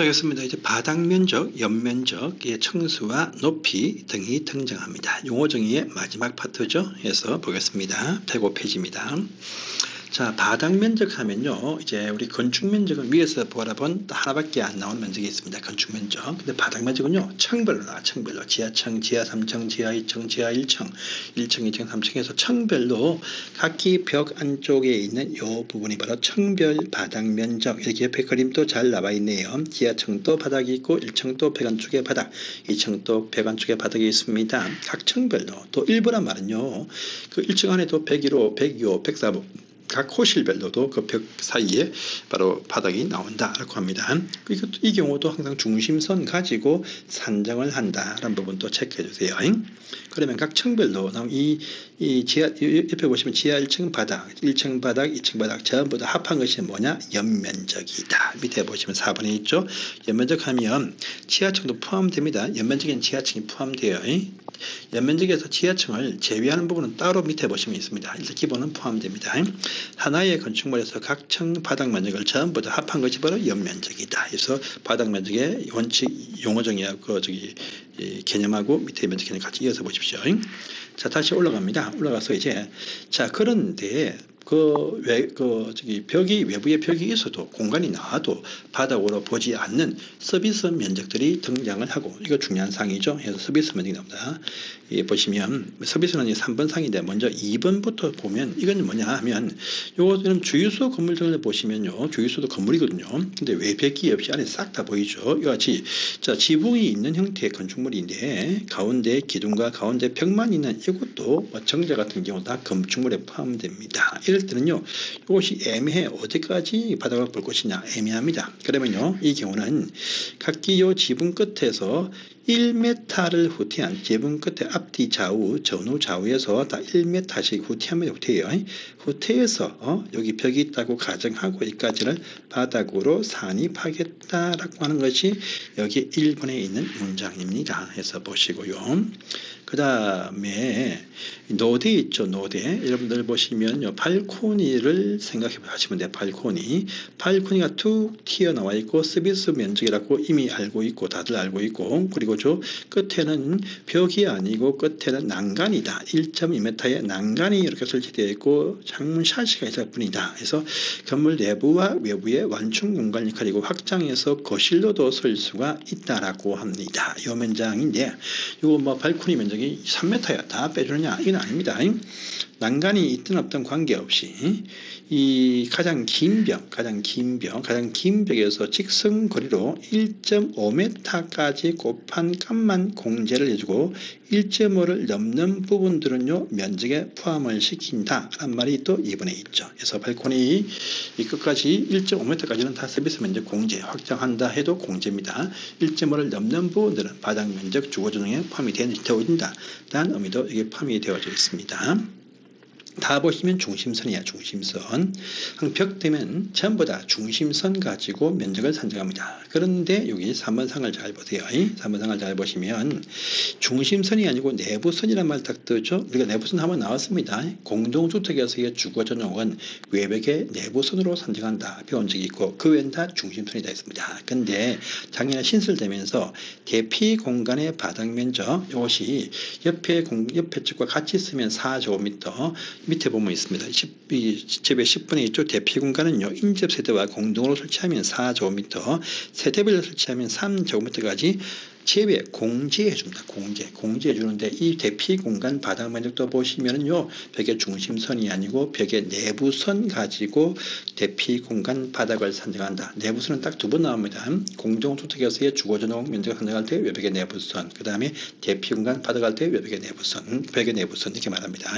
시작했습니다. 이제 바닥 면적, 옆면적의 청수와 높이 등이 등장합니다. 용어 정의의 마지막 파트죠. 해서 보겠습니다. 105페이지입니다. 자, 바닥 면적 하면요. 이제 우리 건축 면적은 위에서 바라본 하나밖에 안 나오는 면적이 있습니다. 건축 면적. 근데 바닥 면적은요. 층별로 나와, 층별로. 지하층, 지하 3층, 지하 2층, 지하 1층, 1층, 2층, 3층에서 층별로 각기 벽 안쪽에 있는 요 부분이 바로 층별 바닥 면적. 이렇게 옆에 그림도 잘 나와 있네요. 지하층도 바닥이 있고 1층도 벽 안쪽에 바닥, 2층도 벽 안쪽에 바닥이 있습니다. 각 층별로. 또 일부란 말은요. 그 1층 안에도 101호, 102호, 104호, 각 호실별로도 그 벽 사이에 바로 바닥이 나온다라고 합니다. 그리고 이 경우도 항상 중심선 가지고 산정을 한다라는 부분도 체크해 주세요. 그러면 각 층별로 이, 이 지하 옆에 보시면 지하 1층 바닥, 1층 바닥, 2층 바닥 전부 다 합한 것이 뭐냐? 연면적이다. 밑에 보시면 4번에 있죠. 연면적 하면 지하층도 포함됩니다. 연면적인 지하층이 포함되어 연면적에서 지하층을 제외하는 부분은 따로 밑에 보시면 있습니다. 일단 기본은 포함됩니다. 하나의 건축물에서 각 층 바닥 면적을 전부 다 합한 것이 바로 연면적이다. 그래서 바닥 면적의 원칙 용어 정의하고 그 저기 개념하고 밑에 면적 개념 같이 이어서 보십시오. 자 다시 올라갑니다. 올라가서 이제 자 그런데 그, 외, 그, 저기, 벽이, 외부에 벽이 있어도 공간이 나와도 바닥으로 보지 않는 서비스 면적들이 등장을 하고, 이거 중요한 상이죠. 그래서 서비스 면적이 나옵니다. 예, 보시면, 서비스는 3번 상인데, 먼저 2번부터 보면, 이건 뭐냐 하면, 요거는 주유소 건물들을 보시면요. 주유소도 건물이거든요. 근데 외벽이 없이 안에 싹 다 보이죠. 이와 같이, 자, 지붕이 있는 형태의 건축물인데, 가운데 기둥과 가운데 벽만 있는 이것도 뭐 정자 같은 경우 다 건축물에 포함됩니다. 이럴 때는요, 이것이 애매해. 어디까지 바닥을 볼 것이냐. 애매합니다. 그러면요, 이 경우는 각기 요 지붕 끝에서 1m를 후퇴한 지붕 끝에 앞뒤 좌우 전후 좌우에서 다 1m씩 후퇴하면 후퇴해요. 후퇴해서 어? 여기 벽이 있다고 가정하고 여기까지를 바닥으로 산입하겠다라고 하는 것이 여기 1번에 있는 문장입니다. 해서 보시고요. 그 다음에 노대 있죠. 노대. 여러분들 보시면요. 발코니를 생각해 보시면 돼요. 발코니. 발코니가 툭 튀어나와 있고 서비스 면적이라고 이미 알고 있고 다들 알고 있고 그리고 저 끝에는 벽이 아니고 끝에는 난간이다. 1.2m의 난간이 이렇게 설치되어 있고 창문 샤시가 있을 뿐이다. 그래서 건물 내부와 외부의 완충 공간 역할이고 확장해서 거실로도 쓸 수가 있다라고 합니다. 이 면장인데 이거 뭐 발코니 면적 면적이 3m야. 다 빼주느냐? 이건 아닙니다. 난간이 있든 없든 관계없이 이 가장 긴 벽, 가장 긴 벽, 가장 긴 벽에서 직선 거리로 1.5m까지 곱한 값만 공제를 해주고 1.5를 넘는 부분들은요 면적에 포함을 시킨다 라는 말이 또 이번에 있죠. 그래서 발코니 이 끝까지 1.5m까지는 다 서비스 면적 공제 확장한다 해도 공제입니다. 1.5를 넘는 부분들은 바닥 면적 주거 조정에 포함이 되어 있다. 라는 의미도 이게 포함이 되어져 있습니다. 다 보시면 중심선이야 중심선. 벽 되면 전부 다 중심선 가지고 면적을 산정합니다. 그런데 여기 3번 상을 잘 보세요. 3번 상을 잘 보시면 중심선이 아니고 내부선이란 말 딱 뜨죠? 우리가 내부선 한번 나왔습니다. 공동주택에서의 주거전용은 외벽의 내부선으로 산정한다. 배운 적이 있고 그 외엔 다 중심선이 다 있습니다. 근데 작년에 신설되면서 대피 공간의 바닥 면적 이것이 옆에 공, 옆에 측과 같이 쓰면 4제곱미터 밑에 보면 있습니다. 10, 제배 10분의 1조 대피 공간은요. 인접 세대와 공동으로 설치하면 4제곱미터, 세대별로 설치하면 3제곱미터까지 제외 공제해 줍니다. 공제. 공제해 주는데 이 대피 공간 바닥 면적 도 보시면은요. 벽의 중심선이 아니고 벽의 내부선 가지고 대피 공간 바닥을 산정한다. 내부선은 딱 두 번 나옵니다. 공동주택에서의 주거전용 면적 산정할 때 외벽의 내부선, 그 다음에 대피 공간 바닥할 때 외벽의 내부선, 벽의 내부선 이렇게 말합니다.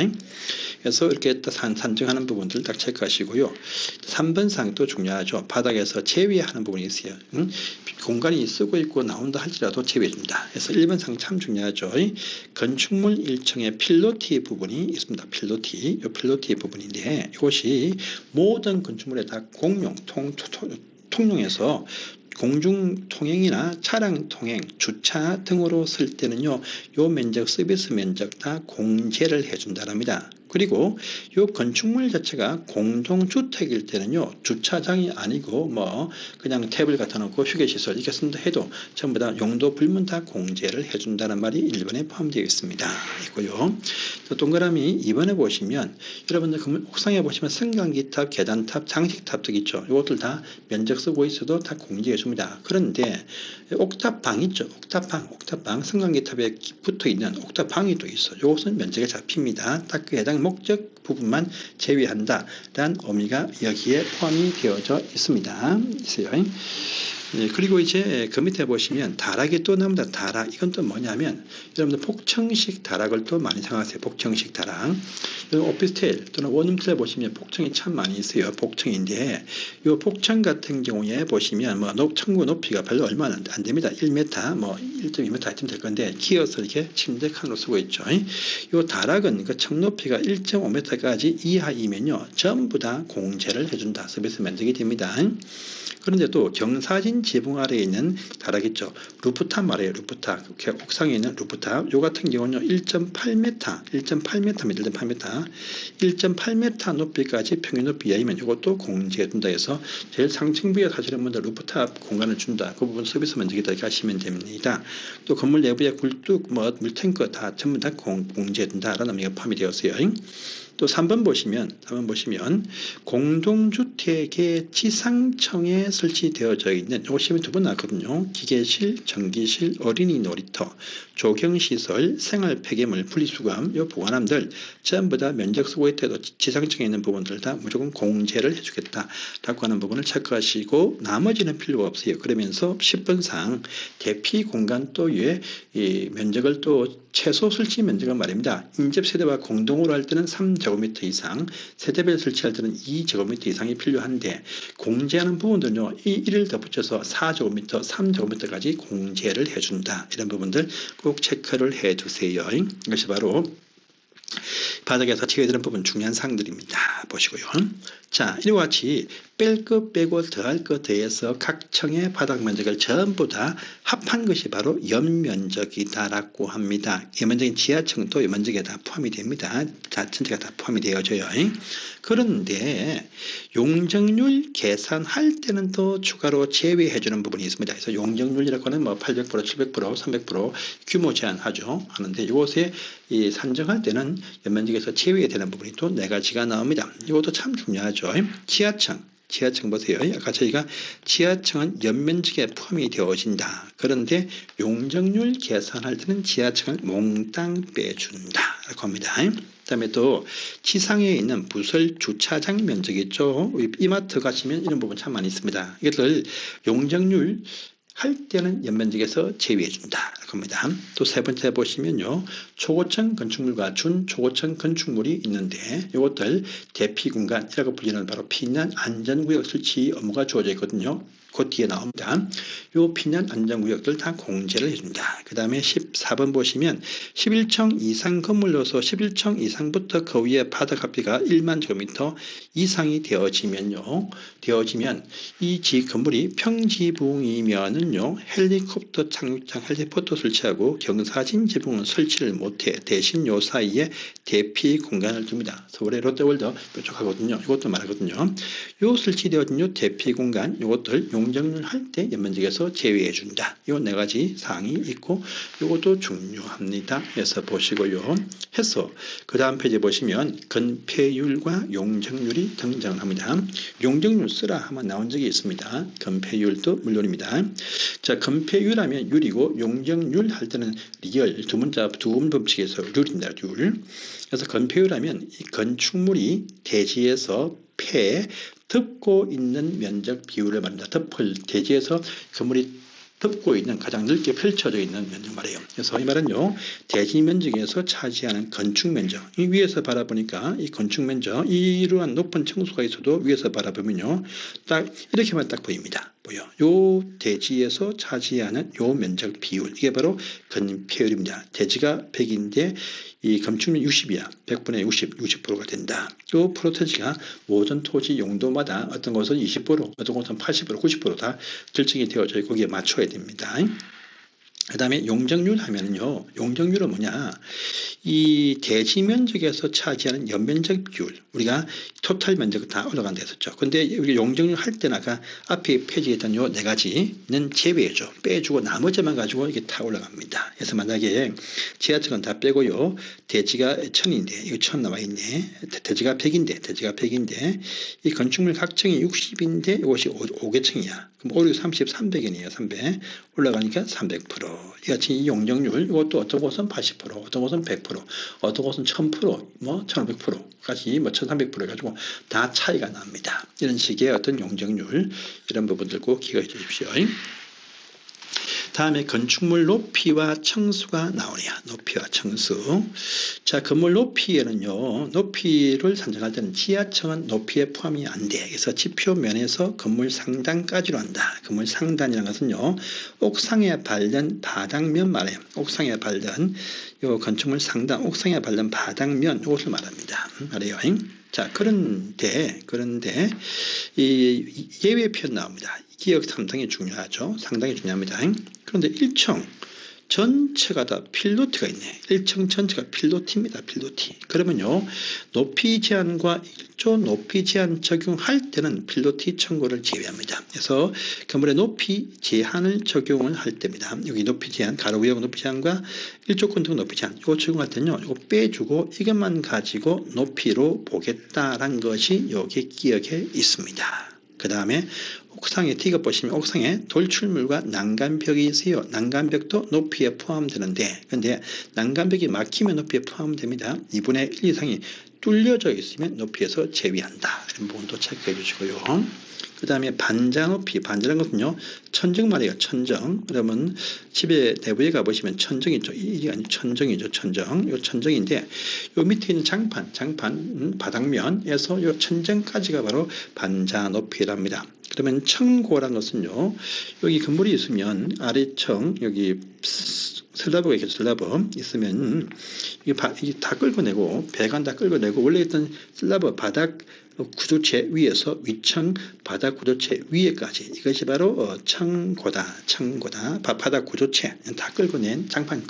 그래서 이렇게 산, 산정하는 부분들 딱 체크하시고요. 3번 상도 중요하죠. 바닥에서 제외하는 부분이 있어요. 응? 공간이 쓰고 있고 나온다 할지라도 제외해줍니다. 그래서 1번 상 참 중요하죠. 건축물 1층에 필로티 부분이 있습니다. 필로티, 이 필로티 부분인데 이것이 모든 건축물에 다 공용, 통, 통, 통용해서 공중 통행이나 차량 통행, 주차 등으로 쓸 때는요, 요 면적, 서비스 면적 다 공제를 해준다랍니다. 그리고 이 건축물 자체가 공동주택일 때는요 주차장이 아니고 뭐 그냥 탭을 갖다 놓고 휴게시설 이렇게 쓴다 해도 전부 다 용도 불문 다 공제를 해준다는 말이 1번에 포함되어 있습니다. 있고요. 또 동그라미 2번에 보시면 여러분들 건물 옥상에 보시면 승강기탑, 계단탑, 장식탑 등 있죠. 이것들 다 면적 쓰고 있어도 다 공제해 줍니다. 그런데 옥탑방 있죠. 옥탑방, 옥탑방 승강기탑에 붙어 있는 옥탑방이 또 있어. 이것은 면적에 잡힙니다. 딱 그 해당 목적 부분만 제외한다라는 의미가 여기에 포함이 되어져 있습니다. 있어요. 네, 그리고 이제 그 밑에 보시면 다락이 또 나옵니다. 다락. 이건 또 뭐냐면 여러분들 폭청식 다락을 또 많이 생각하세요. 폭청식 다락. 오피스텔 또는 원룸텔 보시면 폭청이 참 많이 있어요. 폭청인데 이 폭청 같은 경우에 보시면 뭐 청구 높이가 별로 얼마 안 됩니다. 1m 뭐 1.2m 하여튼 될 건데 키어서 이렇게 침대 칸으로 쓰고 있죠. 이 다락은 그 청높이가 1.5m까지 이하이면요. 전부 다 공제를 해준다. 서비스 면적이 됩니다. 그런데 또 경사진 지붕 아래에 있는 다락있죠. 루프탑 말이에요. 루프탑. 옥상에 있는 루프탑. 요 같은 경우는 1.8m, 1.8m, 1.8m, 1.8m 높이까지 평균 높이 이하이면 이것도 공제해 준다 해서 제일 상층부에 사시는 분들 루프탑 공간을 준다. 그 부분 서비스 면적이다 이렇게 하시면 됩니다. 또 건물 내부에 굴뚝, 뭐 물탱크 다 전부 다 공, 공제해 준다라는 의미가 포함이 되었어요. 또 3번 보시면 3번 보시면 공동주 택의 지상청에 설치되어져 있는 요것이 두번 나왔거든요. 기계실, 전기실, 어린이 놀이터, 조경시설, 생활 폐기물, 분리수거함, 요 보관함들 전부 다 면적 쓰고 있대도 지상청에 있는 부분들 다 무조건 공제를 해주겠다라고 하는 부분을 체크하시고 나머지는 필요가 없어요. 그러면서 10번상 대피 공간 또 위에 면적을 또 최소 설치 면적은 말입니다. 인접 세대와 공동으로 할 때는 3제곱미터 이상, 세대별 설치할 때는 2제곱미터 이상이 필요 한데 공제하는 부분들은요. 이 1을 더 붙여서 4제곱미터, 3제곱미터까지 공제를 해준다. 이런 부분들 꼭 체크를 해두세요. 이것이 바로 바닥에서 튀어드는 부분 중요한 사항들입니다. 보시고요. 자, 이와 같이 뺄 것 빼고 더할 것 더해서 각 청의 바닥 면적을 전부 다 합한 것이 바로 연면적이다라고 합니다. 연면적인 지하층도 연면적에 다 포함이 됩니다. 자, 전체가 다 포함이 되어져요. 그런데 용적률 계산할 때는 또 추가로 제외해 주는 부분이 있습니다. 그래서 용적률이라고 하는 뭐 800%, 700%, 300% 규모 제한하죠. 하는데 이곳에 이 산정할 때는 연면적에서 제외되는 부분이 또 네 가지가 나옵니다. 이것도 참 중요하죠. 지하층 지하층 보세요. 아까 저희가 지하층은 연면적에 포함이 되어진다. 그런데 용적률 계산할 때는 지하층을 몽땅 빼준다. 라고 합니다. 그 다음에 또 지상에 있는 부설 주차장 면적 있죠. 이마트 가시면 이런 부분 참 많이 있습니다. 이것을 용적률 할 때는 연면적에서 제외해 준다. 겁니다. 또 세 번째 보시면요. 초고층 건축물과 준초고층 건축물이 있는데 이것들 대피 공간이라고 불리는 바로 피난 안전구역 설치 업무가 주어져 있거든요. 그 뒤에 나옵니다. 요 피난 안전구역들 다 공제를 해줍니다. 그 다음에 14번 보시면 11층 이상 건물로서 11층 이상부터 그 위에 바닥 합비가 1만 제곱미터 이상이 되어지면요. 되어지면 이 지 건물이 평지붕이면은요. 헬리콥터 착륙장 헬리포터 설치하고 경사진 지붕은 설치를 못해 대신 요 사이에 대피 공간을 둡니다. 서울의 롯데월드 뾰족하거든요. 이것도 말하거든요. 요 설치되어진 요 대피 공간 이것들 용 용적률 할때 연면적에서 제외해 준다. 이 네 가지 사항이 있고 이것도 중요합니다. 그래서 보시고요. 해서 그 다음 페이지 보시면 건폐율과 용적률이 등장합니다. 용적률 쓰라 하면 나온 적이 있습니다. 건폐율도 물론입니다. 자, 건폐율 하면 율이고 용적률 할 때는 리얼 두 문자 두 문법칙에서 률입니다. 률. 그래서 건폐율하면 이 건축물이 대지에서 폐 덮고 있는 면적 비율을 말합니다. 덮을 대지에서 건물이 덮고 있는 가장 넓게 펼쳐져 있는 면적 말이에요. 그래서 이 말은요, 대지 면적에서 차지하는 건축 면적. 이 위에서 바라보니까 이 건축 면적, 이러한 높은 청수가 있어도 위에서 바라보면요, 딱 이렇게만 딱 보입니다. 보여. 요 대지에서 차지하는 요 면적 비율. 이게 바로 건폐율입니다. 대지가 100인데 이 건축률 60이야. 100분의 60, 60%가 된다. 또 프로테지가 모든 토지 용도마다 어떤 것은 20%, 어떤 것은 80%, 90%다 결정이 되어져 거기에 맞춰야 됩니다. 그 다음에 용적률 하면은요, 용적률은 뭐냐, 이 대지 면적에서 차지하는 연면적 비율, 우리가 토탈 면적 다 올라간다 했었죠. 근데 우리 용적률 할 때는 아까 앞에 페이지에 요네 가지는 제외해줘. 빼주고 나머지만 가지고 이게 다 올라갑니다. 그래서 만약에 지하철은 다 빼고요, 대지가 천인데, 이거 천 나와 있네. 대지가 백인데, 대지가 백인데, 이 건축물 각층이 60인데 이것이 5 개 층이야. 그럼 5, 6, 30, 300이네요. 300. 올라가니까 300%. 이같이 이 용적률, 이것도 어떤 곳은 80%, 어떤 곳은 100%, 어떤 곳은 1000%, 뭐 1500%까지 뭐 1300% 해가지고 다 차이가 납니다. 이런 식의 어떤 용적률, 이런 부분들 꼭 기억해 주십시오. 다음에 건축물 높이와 청수가 나오네요. 높이와 청수. 자, 건물 높이에는요, 높이를 산정할 때는 지하층은 높이에 포함이 안 돼. 그래서 지표면에서 건물 상단까지로 한다. 건물 상단이라는 것은요, 옥상에 발른 바닥면 말해요. 옥상에 발른 요 건축물 상단, 옥상에 발른 바닥면 이것을 말합니다. 말해요. 자, 그런데, 그런데, 이 예외 표현 나옵니다. 기억 상당히 중요하죠. 상당히 중요합니다. 그런데 1층 전체가 다 필로티가 있네. 1층 전체가 필로티입니다. 필로티. 그러면요. 높이 제한과 1조 높이 제한 적용할 때는 필로티 청구를 제외합니다. 그래서 건물의 높이 제한을 적용을 할 때입니다. 여기 높이 제한, 가로 위역 높이 제한과 1조권 등 높이 제한 이거 적용할 때는요. 이거 빼주고 이것만 가지고 높이로 보겠다라는 것이 여기 기억에 있습니다. 그 다음에 옥상에 티가 보시면 옥상에 돌출물과 난간벽이 있어요. 난간벽도 높이에 포함되는데 근데 난간벽이 막히면 높이에 포함됩니다. 2분의 1 이상이 뚫려져 있으면 높이에서 제외한다. 이런 부분도 체크해 주시고요. 그 다음에 반자 높이, 반자라는 것은요, 천정 말이에요, 천정. 그러면 집에 내부에 가보시면 천정이 있죠. 이게 아니 천정이죠, 천정. 요 천정인데, 요 밑에 있는 장판, 장판, 음, 바닥면에서 요 천정까지가 바로 반자 높이랍니다. 그러면 청고란 것은요, 여기 건물이 있으면 아래청, 여기 슬라브가 이렇게 슬라브. 있으면 이게, 다 끌고 내고 배관 다 끌고 내고 원래 있던 슬라브 바닥 구조체 위에서 위층 바닥 구조체 위에까지 이것이 바로 어, 청고다 청고다 바닥 구조체 다 끌고낸 장판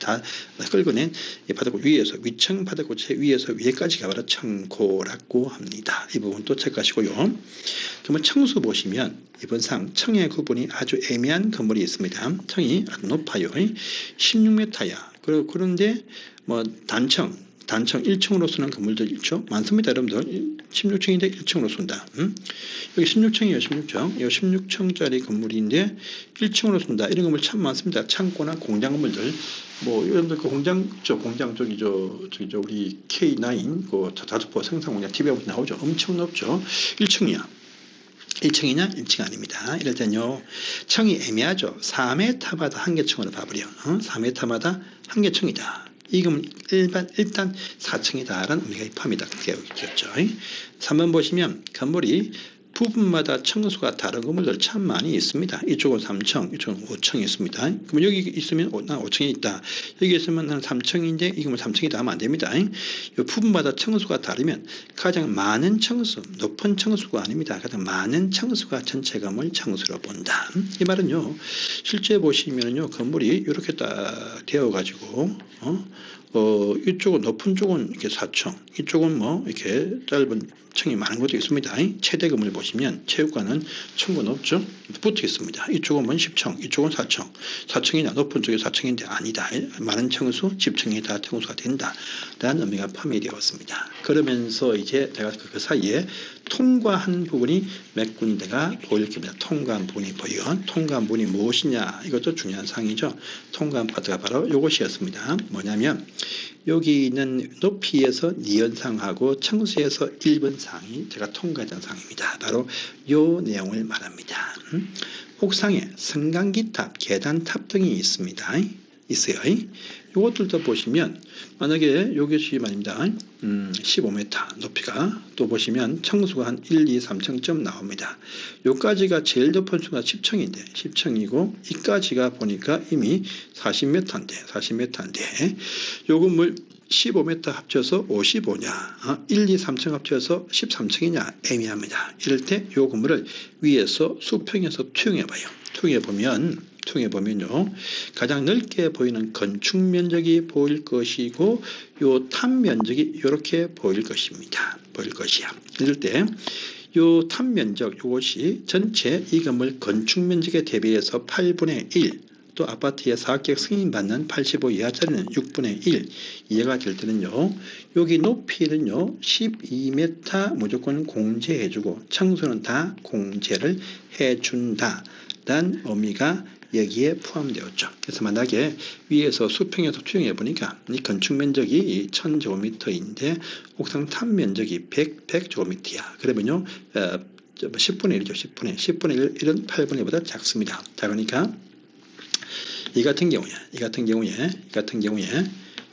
다 끌고낸 바닥 위에서 위층 바닥 구조체 위에서 위에까지가 바로 청고라고 합니다. 이 부분 또 체크하시고요. 그러면 청수 보시면 이번 상 청의 구분이 아주 애매한 건물이 있습니다. 청이 아주 높아요. 16m야. 그런데 뭐 단청 단청 1층으로 쓰는 건물들 있죠. 많습니다, 여러분들. 16층인데 1층으로 쓴다. 음? 여기 16층이에요, 16층. 이 16층짜리 건물인데 1층으로 쓴다. 이런 건물 참 많습니다. 창고나 공장 건물들. 뭐 여러분들 그 공장 쪽 공장 쪽이 저 저기 저 우리 K9 그 자주포 생산 공장 TV에 나오죠. 엄청 높죠. 1층이야. 1층이냐? 1층 아닙니다. 이럴 때는요, 층이 애매하죠. 4m마다 한 개 층으로 봐버려. 어? 4m마다 한 개 층이다. 이건 일반, 일단 4층이다라는 의미가 입합니다. 그게 있겠죠. 3번 보시면 건물이 부분마다 청수가 다른 건물들 참 많이 있습니다. 이쪽은 3층, 이쪽은 5층이 있습니다. 그럼 여기 있으면 난 5층이 있다. 여기 있으면 나는 3층인데 이 건물 3층이다 하면 안 됩니다. 이 부분마다 청수가 다르면 가장 많은 청수, 높은 청수가 아닙니다. 가장 많은 청수가 전체 건물 청수로 본다. 이 말은요, 실제 보시면요, 건물이 이렇게 딱 되어 가지고, 어? 어, 이쪽은 높은 쪽은 이렇게 4층, 이쪽은 뭐 이렇게 짧은 층이 많은 것도 있습니다. 최대 금을 보시면 체육관은 층은 없죠. 붙어 있습니다. 이쪽은 뭐 10층, 이쪽은 4층. 4층이나 높은 쪽이 4층인데 아니다. 많은 층수, 집층이 다 청수가 된다. 라는 의미가 포함되었습니다. 그러면서 이제 내가 그 사이에 통과한 부분이 몇 군데가 보일 겁니다. 통과한 부분이 보여. 통과한 부분이 무엇이냐 이것도 중요한 사항이죠. 통과한 파트가 바로 이것이었습니다. 뭐냐면 여기 있는 높이에서 니은상하고 청수에서 1번 상이 제가 통과했던 상입니다. 바로 이 내용을 말합니다. 음? 옥상에 승강기탑, 계단탑 등이 있습니다. 있어요. 이것들도 보시면 만약에 요것이 말입니다. 음, 15m 높이가 또 보시면 청수가 한 1, 2, 3층쯤 나옵니다. 요까지가 제일 높은 수가 10층인데 10층이고 이까지가 보니까 이미 40m인데 40m인데 요 건물 15m 합쳐서 55냐 1, 2, 3층 합쳐서 13층이냐 애매합니다. 이럴 때 요 건물을 위에서 수평에서 투영해 봐요. 투영해 보면 투영해 보면요. 가장 넓게 보이는 건축 면적이 보일 것이고 요탑 면적이 이렇게 보일 것입니다. 보일 것이야. 이럴 때요탑 면적 요것이 전체 이 건물 건축 면적에 대비해서 8분의 1, 또 아파트의 사업계획 승인받는 85 이하짜리는 6분의 1 이해가 될 때는요. 여기 높이는요. 12m 무조건 공제해주고 청소는 다 공제를 해준다라는 의미가 여기에 포함되었죠. 그래서 만약에 위에서 수평에서 투영해 보니까 이 건축 면적이 1000제곱미터인데 옥상 탑 면적이 100, 100제곱미터야. 그러면요. 어, 10분의 1이죠. 10분의 10분의 1 은 8분의 1보다 작습니다. 작으니까 이 같은 경우에 이 같은 경우에 이 같은 경우에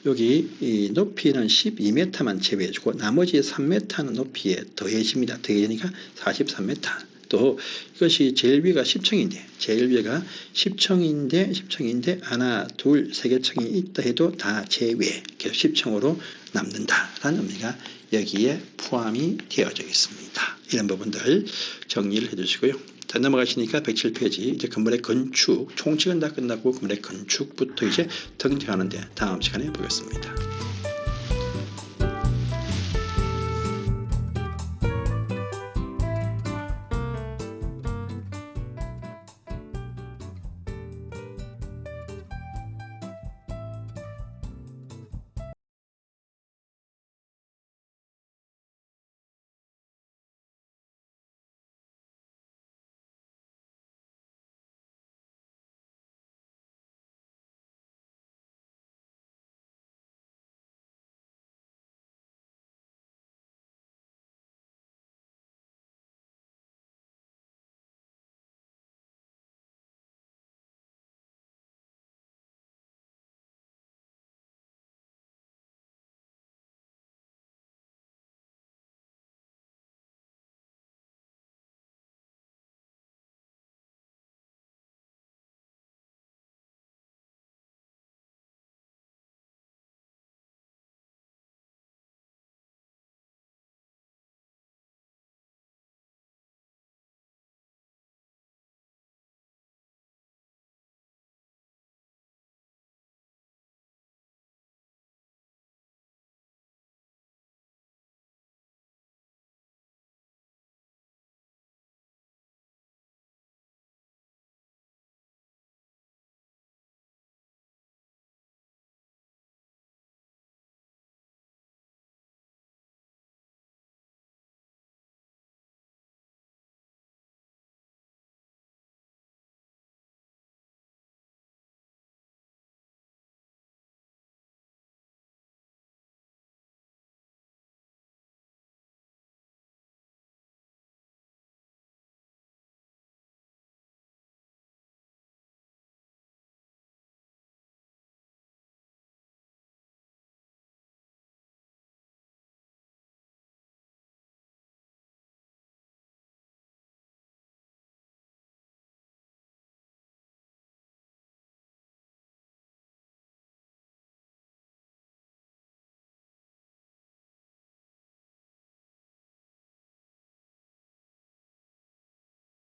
여기 이 높이는 12m만 제외해주고 나머지 3m는 높이에 더해집니다. 더해지니까 43m. 또 이것이 제일 위가 10층인데 제일 위가 10층인데 10층인데 하나 둘 세 개 층이 있다 해도 다 제외 계속 10층으로 남는다라는 의미가 여기에 포함이 되어져 있습니다. 이런 부분들 정리를 해주시고요. 자 넘어가시니까 107페이지 이제 건물의 건축 총칙은 다 끝나고 건물의 건축부터 이제 등장하는데 다음 시간에 보겠습니다.